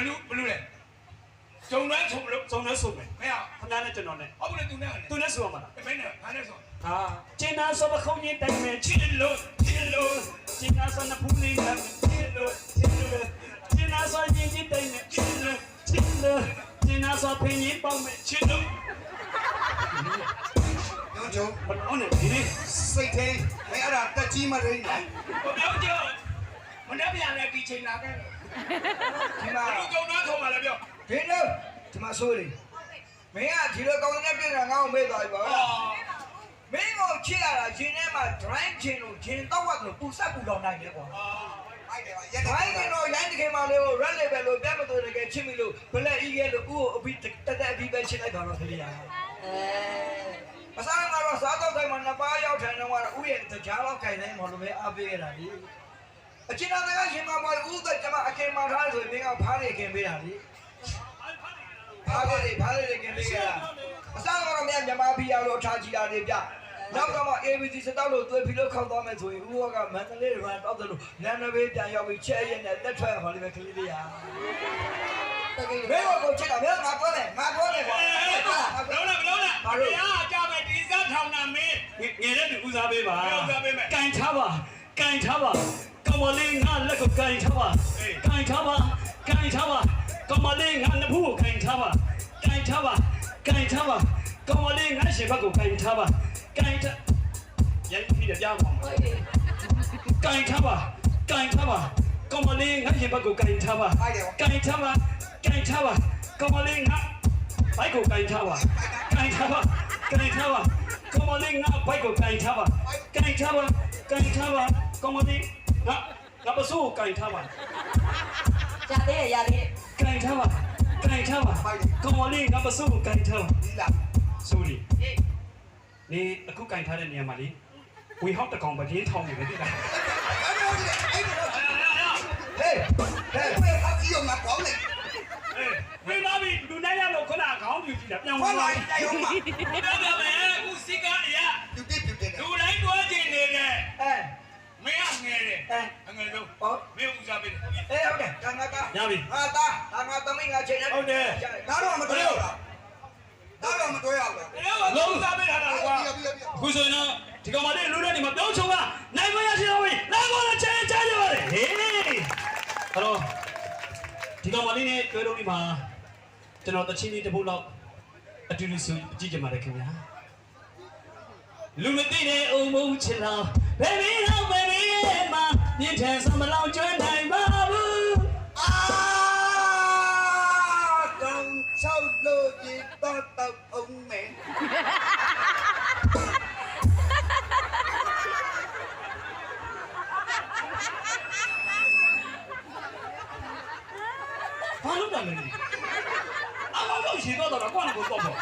ခင်ဗျာမင်းဘလူးဘလူးလေဂျုံနှမ်းဆုံးလို့စုံနဲ့စုံမယ်မင်းခဏနဲ့ကျွန်တော်နဲ့ဟုတ်ဘူးလေသူနဲ့သူနဲ့စုံမှာလားမင်းနဲ့ဘာနဲ့ဆိုဟာကျင်းနာဆိုပခုံးကြီးတိုင်မယ်ချစ်လို့ချစ်လို့ကျင်းနာဆိုနဖူးလေးနဲ့ချစ်လို့ချစ်လို့ကျင်းနာဆိုရင်ကြီးတိုင်မယ်ချစ်လို့ချစ်လို့ကျင်းနာဆိုဖင်ကြီးပေါက်မယ်ချစ်လို့ညုံချုံဘလို့နဲ့ဒီနေ့စိတ်သေးမင်းအဲ့ဒါတက်ကြီးမရင်းနိုင်ဟိုပြောကြော မနေ့ပြန်လဲဒီချိန်လာခဲ့ဒီမှာဘလူးဂျုံနှမ်းဆုံးပါလေပြောဒီလိုဒီမှာဆိုလေမင်းကဒီလိုကောင်းတဲ့ပြည်ကငါ့ကိုမေးသွားပြီပါအော်မင်းကိုချစ်ရတာရှင်ထဲမှာ drive ခြင်းလို့ဂျင်တော့ဝတ်လို့ပူဆက်ပူတော့နိုင်တယ်ကွာဟုတ်တယ်ပါရက် drive ခြင်းတော့ရိုင်းတခင်မလေးကို red label လို့ပြတ်မသွေးတကယ်ချစ်မိလို့ black eagle လို့ဥကိုအပြီးတက်တက်အပြီးပဲချစ်လိုက်ပါတော့ခင်ဗျာအဲအစားကတော့စားတော့တိုင်းမှာနှစ်ပါးရောက်ထိုင်တော့ကတော့ဥရဲ့ကြားတော့ခိုင်နေမလို့ပဲအားပေးရတာလေ အချင်းတော်ကရှင်မပေါ်ဥကကျမအခင်မထားဆိုရင်မင်းကဖားနေခင်ပေးတာလေဖားလေဖားလေခင်ပေးကြတာအစားကတော့မြန်မြမဘီယာလို့ထားကြည့်ရတယ်ဗျနောက်ကမှ ABC စတောက်လို့သွေးဖီလို့ခောက်သွားမယ်ဆိုရင်ဥကမန္တလေးရန်တောက်တယ်လို့လမ်းနဘေးပြန်ရောက်ပြီးချက်ရက်နဲ့တက်ထွက်ဟောလေးပဲကလေးလေးရဘယ်ကိုချစ်တာဘယ်ငါပြောတယ်ငါပြောတယ်ကွာဘလုံးလားဘလုံးလားဘာလို့အားကြမယ်ဒီစားထောင်တာမင်းငယ်တဲ့သူဦးစားပေးပါဦးစားပေးမယ်ကန်ထားပါကန်ထားပါက မလေးငါလက်ကိုကန်ထားပါကန်ထားပါကန်ထားပါကမလေးငါနဖူးကိုကန်ထားပါကန်ထားပါကန်ထားပါကမလေးငါရှင်ဘက်ကိုကန်ထားပါကန်ထားရန်ပြီးတော့ကြားပါကန်ထားပါကန်ထားပါကမလေးငါရှင်ဘက်ကိုကန်ထားပါကန်ထားပါကန်ထားပါကမလေးငါဘိုက်ကိုကန်ထားပါကန်ထားပါကန်ထားပါကမလေးငါဘိုက်ကိုကန်ထားပါကန်ထားပါကန်ထားပါကမလေး ငါငါပစိုးကိုကန်ထားပါရသေးတယ်ရသေးတယ်ကင်ထားပါကင်ထားပါကောင်မလေးငါပစုကိုကင်ထားပါဒီလားဆိုရီနေအခုကင်ထားတဲ့နေရာမှာလေဝေဟောက်တကောင်ပပြင်းထောင်းနေတယ်တိလားဟေးဟေးဘယ်အကြီးအောင်ငါကောင်းလေအေးဝေလာပြီလူနိုင်ရလို့ခဏခေါင်းပြူကြည့်တာပြန်ဟောဝင်လာလာတိုင်အောင်မပြော ကငယ်တယ်အဲအငယ်ဆုံးဟောမင်းဦးစားပေးတယ်အေးဟုတ်တယ်ကံကကရပြီဟာတာဟာငါသမီးငါချိန်နေဒါတော့မတွေ့ရဘူးဒါတော့မတွေ့ရဘူးအဲ့တော့ဦးစားပေးထားတာကွာပြပြပြအခုဆိုရင်တော့ဒီကောင်မလေးလူတဲ့နေမှာပြောင်းချုံကနိုင်မရရှိတော့ပြီနိုင်မရချဲချဲကြပါလေဟေးအဲ့တော့ဒီကောင်မလေးနဲ့တွေ့တော့ဒီမှာကျွန်တော်တချင်းလေးတစ်ပုတ်လောက်အတူတူဆိုကြည့်ကြပါလေခင်ဗျာလူမသိတဲ့အုံမုံချစ်လောင်ဘယ် ဘီတော့ဘယ်ဘီရဲ့မှာမြင့်ထန်စမလောင်ကျွမ်းနိုင်ပါဘူးအာကောင်းချောက်လို့ဒီတော့တော့အောင်မယ်ဘာလို့လဲလဲအမောင်တော့ရေတော့တော့ကွာနေကိုတော့ပေါ့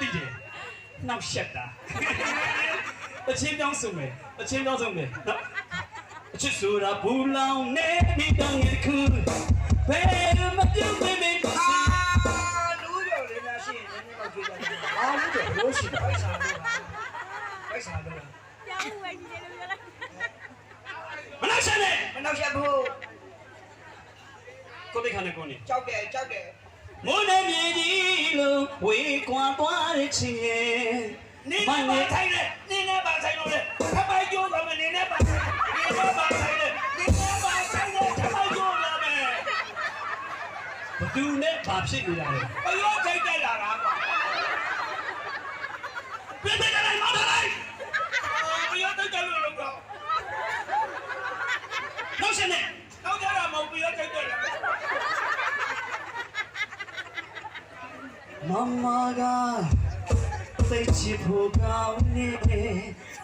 သိတယ်နောက်ရှက်တာအချင်းပြောင်းစုံမယ်အချင်းပြောင်းစုံမယ်နော် အချစ်ဆိုတာဘူးလောင်နေမိတောင်းရခုဘယ်မပြုတ်ပေးမင်းအာလူရောလေးများရှိရင်လည်းတော့ကြည့်ကြတယ်အာလူရောလို့ရှိတယ်ပိုက်စားလို့ပိုက်စားလို့ကြောက်ဝယ်ကြီးတယ်လို့ပြောလိုက်မနှောက်ရှက်နဲ့မနှောက်ရက်ဘူးကိုတိခါနဲ့ကိုနေကြောက်တယ်ကြောက်တယ်မိုးနဲ့မြေကြီးလို့ဝေးကွာသွားတဲ့ချင်းရဲ့နေနဲ့ပါဆိုင်တယ်နေနဲ့ပါဆိုင်လို့လေ သူနဲ့ဘာဖြစ်နေတာလဲဘယောထိတ်တက်လာတာကွာပြည့်ပြည့်တိုင်းမောင်းလိုက်ဘယောထိတ်တက်လို့လို့ကွာနှောက်ရှက်နဲ့တော့ကြတာမဟုတ်ဘယောထိတ်တက်လာမမကသိချစ်ဖို့ကောင်းနေ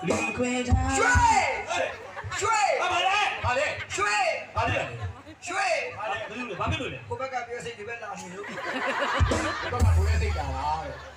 လူခွေထားရွှေရွှေဘာပါလဲဘာလဲရွှေဘာလဲ ရွှေ ဘာလဲဘယ်လိုလဲဘာဖြစ်လို့လဲ ကိုဘက်ကပြော စိတ်ဒီဘက်လာနေလို့ဘက်ကဘိုးရဲ့စိတ်တာလားတဲ့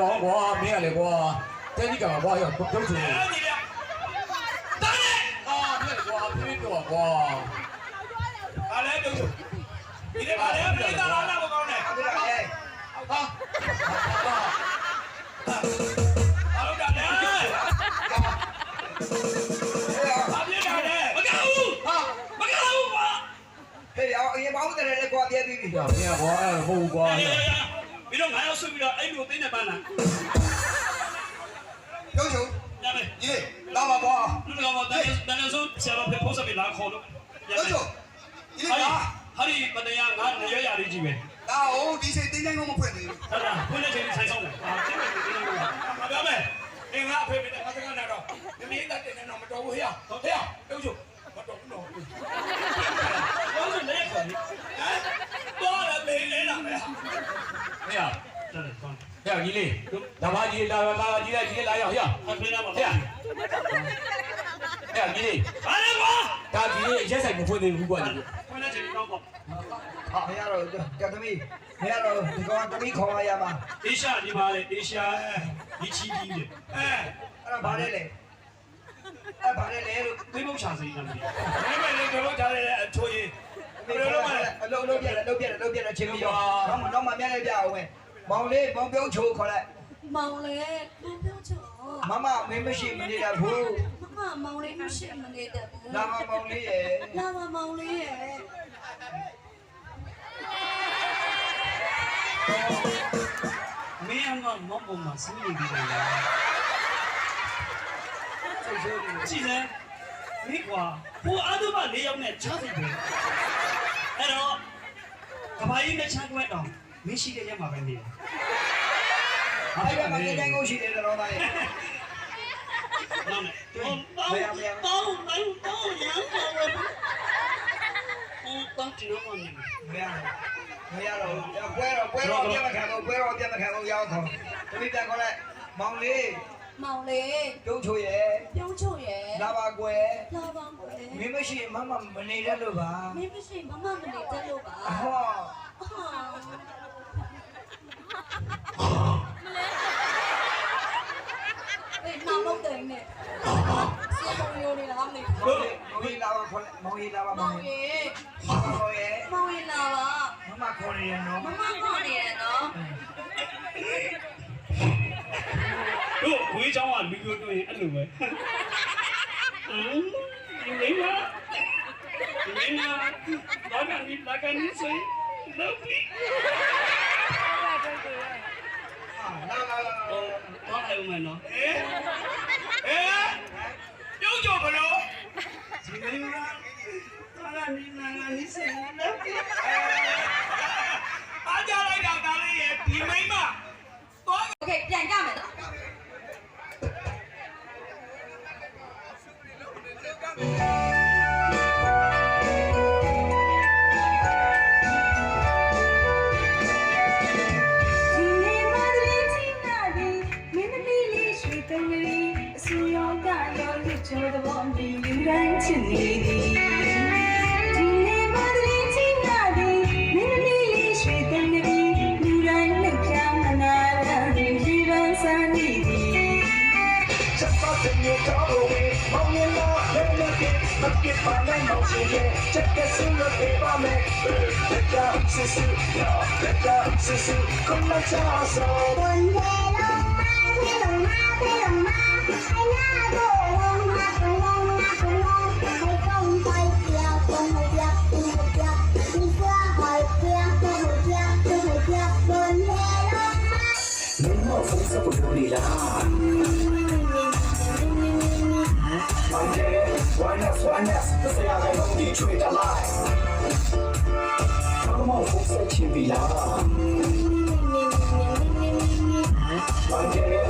ရဒီရောကွာမင်းရလေကွာတဲကြီးကကွာရပြုတ်ချင်တယ်အဲ့ဒီဗျာတားနေအာမင်းကွာပြင်းတော့ကွာဘာလဲတို့ဒီနေ့ဘာလဲပြိတ္တာလာလာကောင်းနေဟုတ်ကဲ့ရဲ့ဟာဘာလို့တာလဲဘာဖြစ်တာလဲမကောက်ဘူးဟာမကောက်ဘူးကွာဟေးအောင်အရင်ပေါင်းတယ်လေကွာပြဲပြီးပြီရမင်းကွာအဲ့မဟုတ်ကွာပြီးတော့ ငါရောက်ဆွပြီးတော့အဲ့လိုသိနေပန်းလာပြုတ်ချုံရမယ်ဒီလာပါကွာလူတော်ကတန်းတန်းဆိုဆရာတော်ဖေဖို့စပြီးလာခေါ်လို့ပြုတ်ချုံဒီဟာကဟာဒီပတရားငါရရရကြီးပဲဒါဟိုဒီစိတ်တင်းတိုင်းကမဖွင့်သေးဘူးဟုတ်လားဖွင့်တဲ့ချိန်ဆိုင်ဆောင်တယ်ဟာသိတယ်ဒီလိုမျိုးမပြောမယ်အင်္ဂါဖေးပြီးတဲ့ငါစကားနဲ့တော့မင်းကတည်းကတော့မတော်ဘူးဟဲ့ဟဲ့ပြုတ်ချုံမတော်ဘူးတော့ဘူးဘာလို့လဲခေါ်နေဟမ်တော့လည်းမင်းနေတာပဲ မင်းရတော်တယ်ကောင်းဟဲ့ကြီးလေးဒါပါကြီးလာလာကြီးလာကြီးလာရောက်ဟဲ့အဖေးလာပါဟဲ့ဟဲ့ကြီးလေးဘာလဲကွာဒါကြီးလေးရက်ဆိုင်မဖွင့်သေးဘူးကွာဒီဖွင့်တဲ့ချိန်တော့ပေါ့ဟာမရတော့ကသမီးမရတော့ဒီကောင်သမီးခေါ်ရမှာအေရှာဒီမှာလေအေရှာဒီချီကြီးလေအဲအဲ့ဒါဘာလဲလဲအဲ့ဘာလဲလဲလို့သိဖို့ချာစိနေတယ်ဘယ်မဲ့လေတော့ကြားရတဲ့အချိုးကြီးဘယ်လိုလုပ်မလဲ အလုံးလုံးပြတယ်လုံးပြတယ်လုံးပြတယ်ချင်းပြီးတော့တော့တော့မမြတ်လိုက်ပြအောင်ပဲမောင်လေးမောင်ပြုံးချိုးခေါ်လိုက်မောင်လေးဘုံပြောချောမမမင်းမရှိမနေရဘူးမမမောင်လေးမရှိမနေတတ်ဘူးလာမမောင်လေးရဲ့လာမမောင်လေးရဲ့မင်းကမောင်ပေါ်မှာစနေပြီးတယ်ချိုးချိုးနေကြည့်စမ်းမိကွာဟိုအတုမ၄ယောက်နဲ့ချားတယ်ပဲ အဲ့တော့ကဘာကြီးနဲ့ချားကွက်တော့မင်းရှိတဲ့ရက်မှာပဲနေတယ်အဲ့ဒါမှလည်းတိုင်းကိုရှိတယ်တော့သားရဲ့နော်နဲ့တောင်းတောင်းတောင်းနိုင်တောင်းရမ်းပါပဲဟိုတောင်းတယ်နော်မင်းမရမရတော့ပွဲတော့ပွဲတော့ပြမခံဘူးပွဲတော့ပြမခံဘူးရောက်တော့သမီးပြန်ခေါ်လိုက်မောင်လေး မောင်လေးပြုံးချိုးရဲ့ပြုံးချုံရဲ့လာပါကွယ်လာပါကွယ်မင်းမရှိမမမနေရလို့ပါမင်းမရှိမမမနေတတ်လို့ပါဟောအေးနောက်တော့တယ်နဲ့စီမောင်ရိုးနေလားမသိမောင်လေးမောင်လေးလာပါခေါ်လိုက်မောင်လေးလာပါမောမောင်င်လေးရဲ့မောင်ရဲ့မောင်ရင်လာပါမမခေါ်နေရနော်မမခေါ်နေရနော် တို့ခွေးချောင်းကလူမျိုးတွေ့ရင်အဲ့လိုပဲဟမ်ဒီမိမဒီမိမလာကန်ဒီလာကန်ဒီဆိုရင် love me လာလာလာတော့အဲ့မှနော်အေးအေးပြုံးကြော်ဘလို့ဒီမိမလာကန်ဒီလာကန်ဒီဆိုရင် love me အားကြလိုက်တာဒါလေးရဲ့ဒီမိမ Okay ပြန်ကြမယ် చెల్లేది Look at my name, yeah. Check that single tape on me. Pick up, sissy, yeah. Pick up, sissy. Come on, child, so. One day, long, my, long, my, long, my. တ်ချမ်းမနာရသည်ဒီပန်း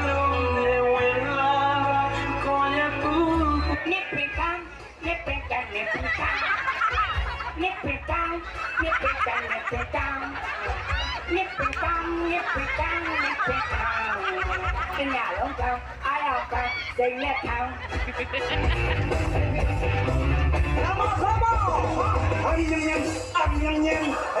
nip it down, nip it down, nip it down. Nip it down, nip it down, nip it down. In that long town, I out there, they nip down. Come on, come on! Ay, ay, ay, ay, ay, ay.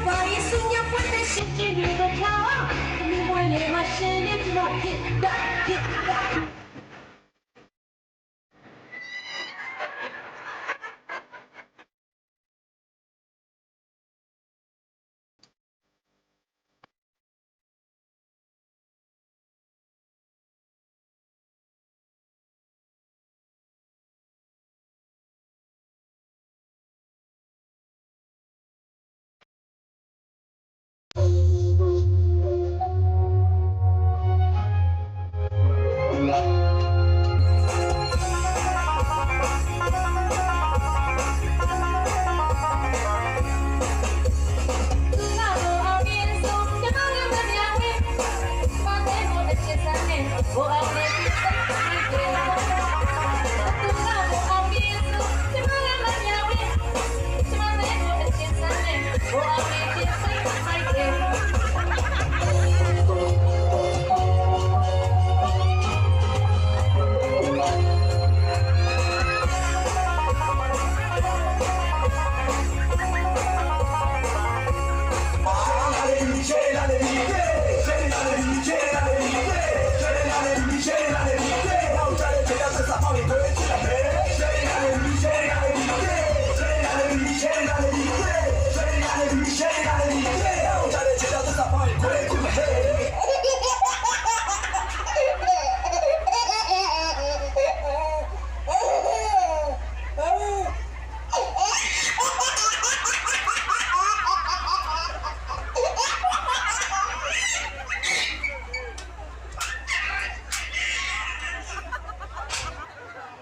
င်ခရောက်ရေးချီအောင်လွန်ပဲအတိုင်းဘာရေးစုညပွင့်တဲ့ရှင်းချင်းတွေကထားဒီမွေးလေးမရှင်းနေတော့ hit that hit that